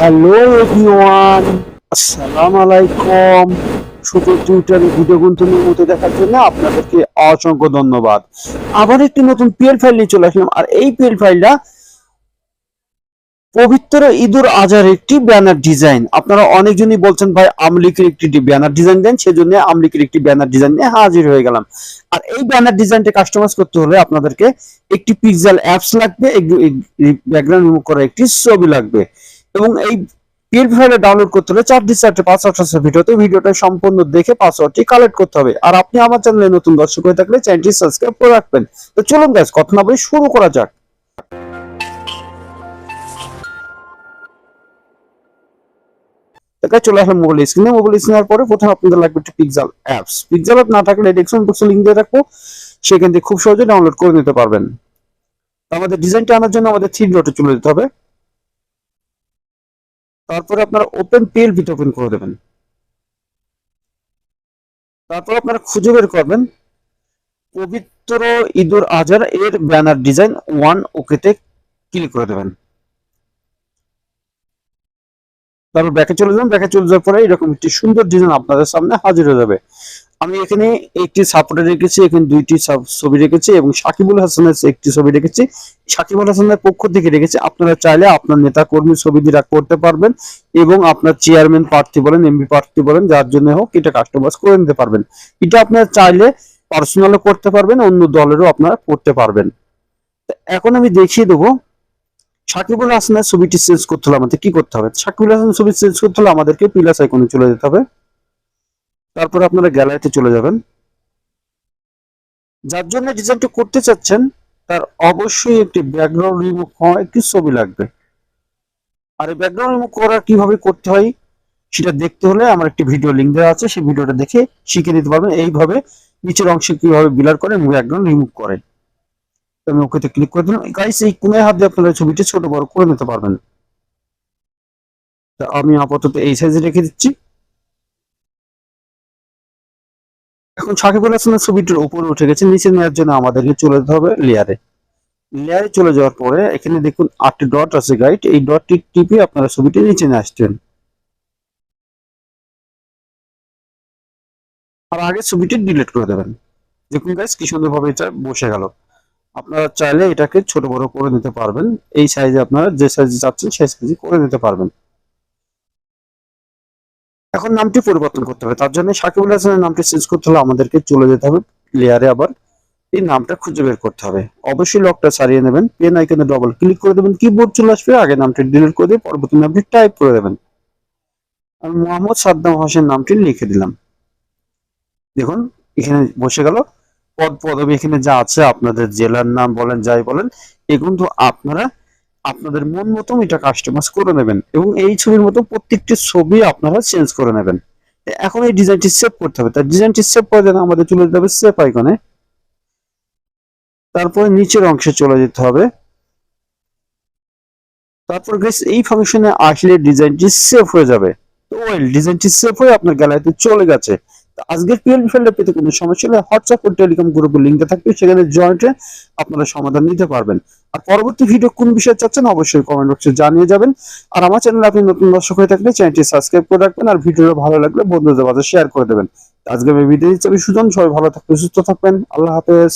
Hello everyone আসসালামু আলাইকুম ছোট টুইটার ভিডিও গুন্তনের মতো দেখার জন্য আপনাদেরকে অসংখ্য ধন্যবাদ। আবার একটি নতুন পিএল ফাইল নিয়ে চলে আসলাম। আর এই পিএল ফাইলটা পবিত্র ইদুর আজহার একটি ব্যানার ডিজাইন আপনারা অনেকজনই বলছেন, ভাই, আমলিকের একটি ব্যানার ডিজাইন দেন। সেজন্য আমলিকের একটি ব্যানার ডিজাইন নিয়ে হাজির হয়ে গেলাম। আর এই ব্যানার ডিজাইনটা কাস্টমাইজ করতে হলে আপনাদেরকে একটি পিক্সেল অ্যাপস লাগবে। ব্যাকগ্রাউন্ড রিমুভ করা একটি ছবি লাগবে। এবং এই পিএল ফাইলে ডাউনলোড করতে হলে চারটি চারটে পাসওয়ার্ড আছে ভিডিওতে। ভিডিওটা সম্পূর্ণ দেখে পাসওয়ার্ডটি কালেক্ট করতে হবে। আর আপনি আমার চ্যানেলে নতুন দর্শক হয়ে থাকলে চ্যানেলটি সাবস্ক্রাইব করে রাখবেন। তো চলুন গাইস কথা না বলে শুরু করা যাক। চলে আসলাম মোবাইল স্ক্রিনে মোবাইল স্ক্রিনের পরে প্রথমে আপনাদের লাগবে একটি পিক্সেল অ্যাপস পিক্সেল অ্যাপ না থাকলে ডেসক্রিপশন বক্সে লিংক দিয়ে রাখব। সেখান থেকে খুব সহজে ডাউনলোড করে নিতে পারবেন। আমাদের ডিজাইনটা আনার জন্য আমাদের থ্রি ডটে চলে যেতে হবে। তারপরে আপনার ওপেন পিএল পিএলপিটা ওপেন করে দেবেন। তারপর আপনারা খুঁজে বের করবেন, পবিত্র ইদুর আজার এর ব্যানার ডিজাইন ওয়ান ওকেতে ক্লিক করে দেবেন। তারপর ব্যাকে চলে যাবেন ব্যাকে চলে যাওয়ার পরে এরকম একটি সুন্দর ডিজাইন আপনাদের সামনে হাজির হয়ে যাবে। আমি এখানে একটি সাপোর্টে রেখেছি, এখানে দুইটি ছবি রেখেছি এবং সাকিবুল হাসানের একটি ছবি রেখেছি। সাকিবুল হাসানের পক্ষ থেকে রেখেছি, আপনারা চাইলে আপনার নেতা কর্মী ছবি দিয়ে করতে পারবেন এবং আপনার চেয়ারম্যান প্রার্থী বলেন এমপি প্রার্থী বলেন, যার জন্য হোক এটা কাস্টমাইজ করে নিতে পারবেন। এটা আপনারা চাইলে পার্সোনালও করতে পারবেন, অন্য দলেরও আপনারা করতে পারবেন। এখন আমি দেখিয়ে দেবো সাকিবুল হাসানের ছবিটি চেঞ্জ করতে হলে আমাদের কি করতে হবে? সাকিবুল হাসানের ছবি চেঞ্জ করতে হলে আমাদেরকে প্লাস আইকনে চলে যেতে হবে। তারপর আপনারা গ্যালারিতে চলে যাবেন। যার জন্য ডিজাইনটা করতে চাচ্ছেন, তার অবশ্যই একটি ব্যাকগ্রাউন্ড রিমুভ হওয়া একটি ছবি লাগবে। আর এই ব্যাকগ্রাউন্ড রিমুভ করা কীভাবে করতে হয়, সেটা দেখতে হলে আমার একটি ভিডিও লিঙ্ক দেওয়া আছে, সেই ভিডিওটা দেখে শিখে নিতে পারবেন। এইভাবে নিচের অংশে কীভাবে বিলার করে ব্যাকগ্রাউন্ড রিমুভ করে। আমি ওকেতে ক্লিক করে দিলাম। গাইস এই কোনায় হাত দিয়ে আপনারা ছবিটি ছোট বড় করে নিতে পারবেন। তা আমি আপাতত এই সাইজে রেখে দিচ্ছি। এখন সাকিবুল হাসানের ছবিটির উপরে উঠে গেছে, নিচে নেওয়ার জন্য আমাদেরকে চলে যেতে হবে লেয়ারে। লেয়ারে চলে যাওয়ার পরে এখানে দেখুন আটটি ডট আছে গাইড এই ডটটি টিপে আপনারা ছবিটি নিচে নিয়ে আসছেন। আর আগে ছবিটি ডিলিট করে দেবেন। দেখুন গাইস কি সুন্দরভাবে এটা বসে গেল। আপনারা চাইলে এটাকে ছোট বড় করে নিতে পারবেন। এই সাইজে আপনারা যে সাইজে চাচ্ছেন, সেই সাইজে করে নিতে পারবেন। এখন নামটি পরিবর্তন করতে হবে। তার জন্য সাকিবুল হাসানের নামটি চেঞ্জ করতে হলে আমাদেরকে চলে যেতে হবে লেয়ারে আবার। এই নামটা খুঁজে বের করতে হবে। অবশ্যই লকটা সারিয়ে নেবেন পেন আইকনে ডবল ক্লিক করে দেবেন কিবোর্ড চলে আসবে, আগে নামটি ডিলিট করে দিয়ে পরবর্তী নামটি টাইপ করে দেবেন। আমি মোহাম্মদ সাদ্দাম হোসেন নামটি লিখে দিলাম। দেখুন, এখানে বসে গেল। পদ পদবি এখানে যা আছে, আপনাদের জেলার নাম বলেন, যাই বলেন, এগুলো আপনারা আপনাদের মন মতো এটা কাস্টমাইজ করে নেবেন এবং এই ছবির মতো প্রত্যেকটি ছবি আপনারা চেঞ্জ করে নেবেন। এখন এই ডিজাইনটি সেভ করতে হবে। তার ডিজাইনটি সেভ করে দেন, আমাদের চলে যেতে হবে সেভ আইকনে তারপরে নিচের অংশে চলে যেতে হবে। তারপর গেস এই ফাংশনে আসলে ডিজাইনটি সেভ হয়ে যাবে। তো ওয়েল ডিজাইনটি সেভ হয়ে আপনার গ্যালারিতে চলে গেছে। আজকের পিএল ফিল্ডের পেতে কোনো সমস্যা হলে হোয়াটসঅ্যাপ ও টেলিকম গ্রুপের লিঙ্কটা থাকবে, সেখানে জয়েন্টে আপনারা সমাধান নিতে পারবেন। আর পরবর্তী ভিডিও কোন বিষয়ে চাচ্ছেন অবশ্যই কমেন্ট বক্সে জানিয়ে যাবেন। আর আমার চ্যানেলে আপনি নতুন দর্শক হয়ে থাকলে চ্যানেলটি সাবস্ক্রাইব করে রাখবেন আর ভিডিওটা ভালো লাগলে বন্ধুদের মাঝে শেয়ার করে দেবেন। আজকে আমি ভিডিও আমি সুজন, সবাই ভালো থাকবেন, সুস্থ থাকবেন, আল্লাহ হাফেজ।